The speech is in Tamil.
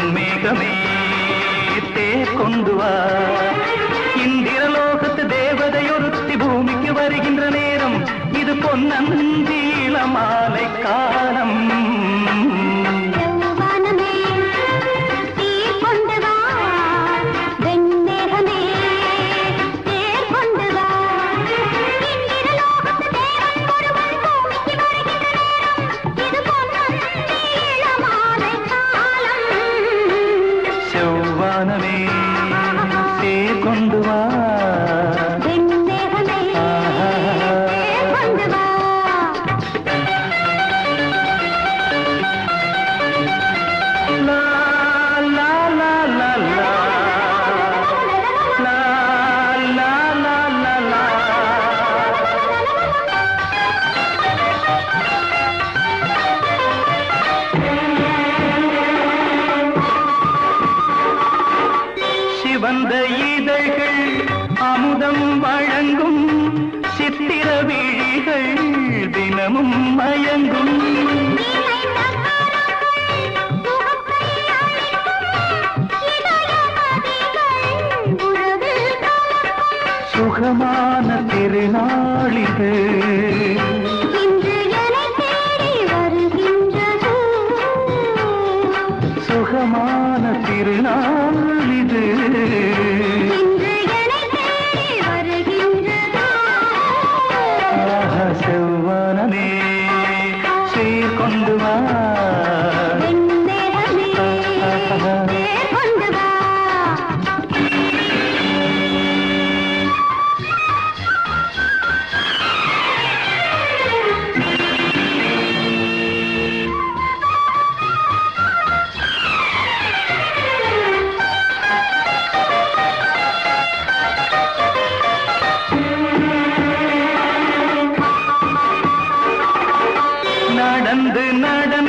மேகமே தேர் கொண்டு வா. இந்திரலோகத்து தேவதையொருத்தி பூமிக்கு வருகின்ற நேரம் இது பொன்னந்தீள மாலை காலம். ஞானமே சிவந்த இதழ்கள் அமுதம் வழங்கும் சித்திர விழிகள் தினமும் மயங்கும். சுகமான திருநாளிது. நடந்து நடந்து